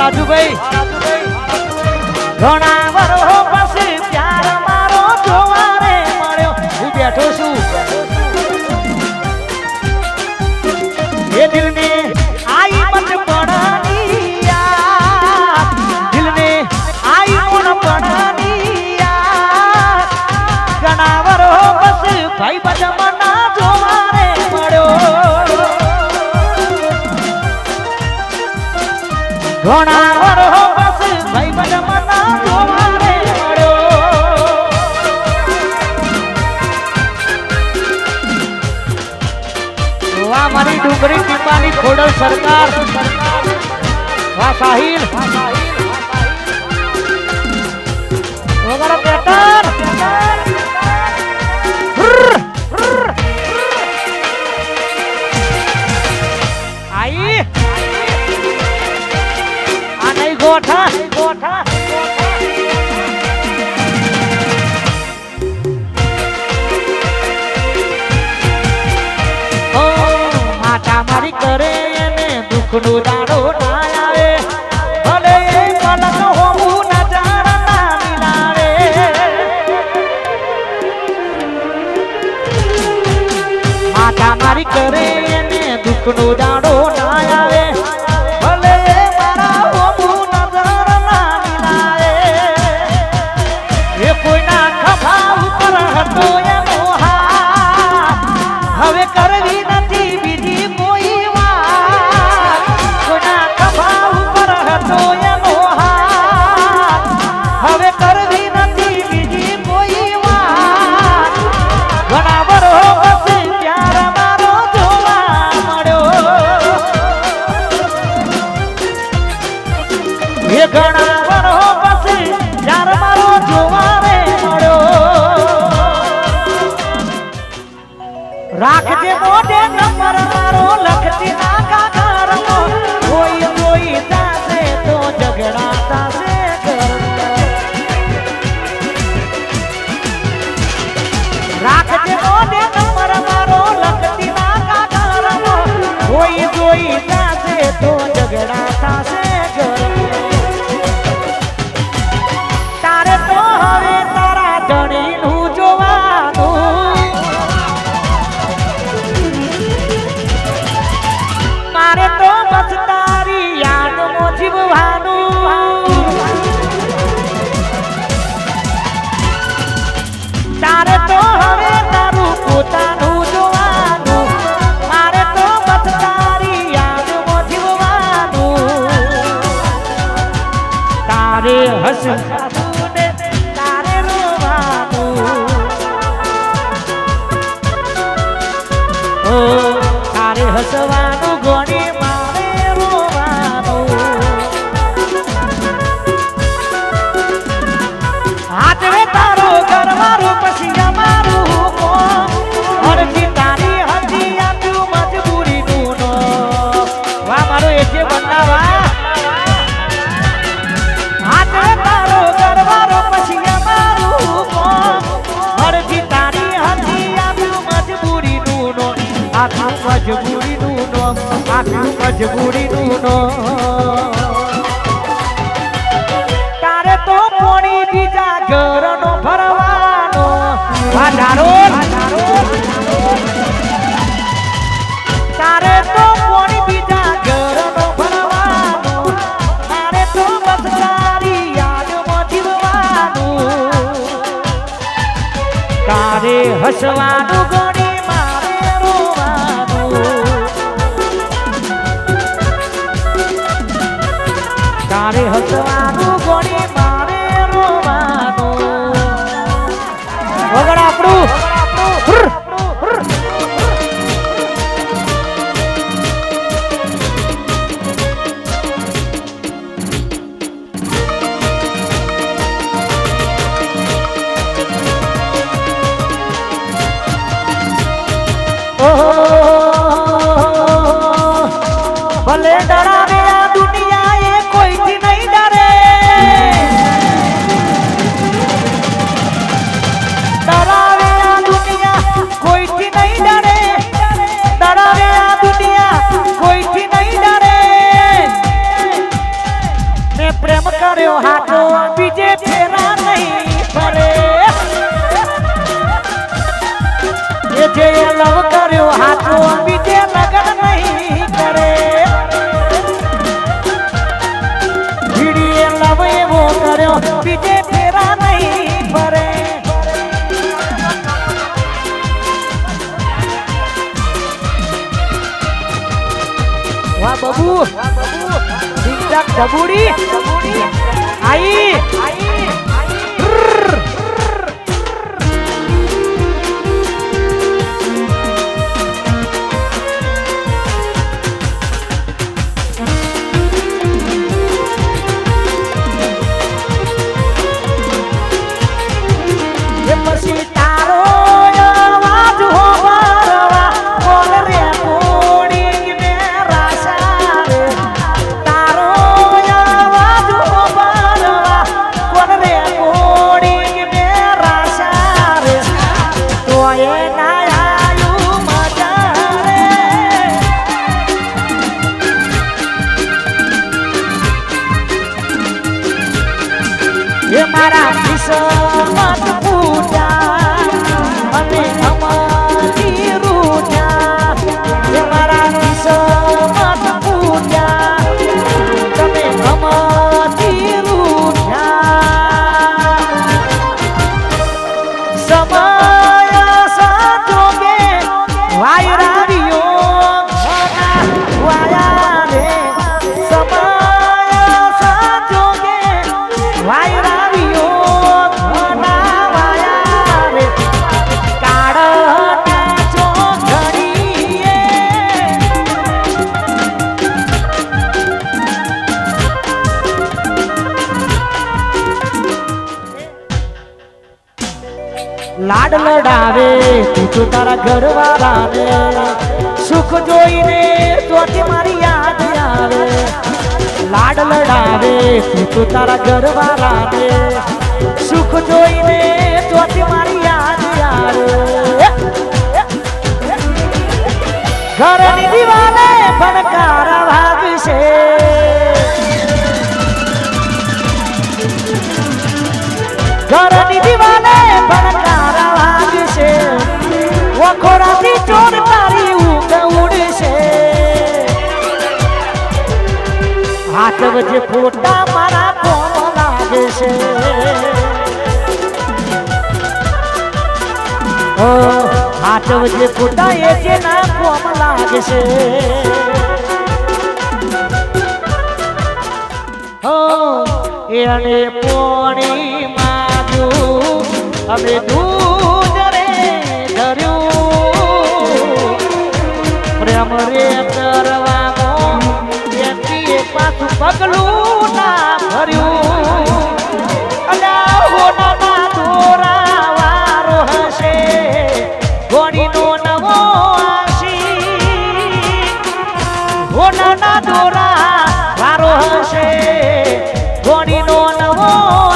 રાજુભાઈ ઘણા વરો પછી પ્યાર મારો જોવાને મળ્યો. હું બેઠો છું. એ દિલ ને આઈ મન પડાની દિલ ને આઈ મન પડાની ઘણા વરો પછી ભાઈ બધા આ મારી ડુંગળી ટીપાની ખોડલ સરકાર. વાહ સાહિલ. વગર આ નહીં ગોઠા ગોઠા નું દાડો ના આવે. ભલે પલક હોવું ના જાણ મારી કરે એને દુઃખનું દાડો ના હસવાનું ગોણી આખું મજબૂરીનું નો. તારે તો કોણી બીજા ઘરનો ભરવાનો વાધારો. તારે તો કોણી બીજા ઘરનો ભરવાનો તારે તો બસ તારી યાદમાં જીવવાનું. તારે હસવાનું બબુ ટીકટાક ડબુડી. આઈ. એ લાડ લડાવે, તું તો તારા ઘરવાળાને સુખ જોઈને તોથી મારી યાદ આવે. લાડ લડાવે, તું તો તારા ઘરવાળાને સુખ જોઈને તોથી મારી યાદ આવે. ઘરની દિવાલે પણ કારા ભાગશે દિવાલે હાથ વચ્ચે ફોટા મારા કોમ લાગે છે? ઓ હાથ વચ્ચે ફોટા એ જે ના કોમ લાગે છે? હો એને પોણી માગ્યું અમે દૂધ પગલું ના ભર્યું. અલ્યા હોનાના દોરા વારો હશે. ઘોડીનો નવો આશી હોનાના દોરા વારો હશે. ઘોડીનો નવો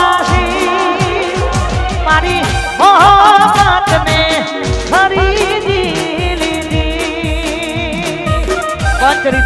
આશી મારી મોહબ્બતને ખરીદી લીધી પંચરી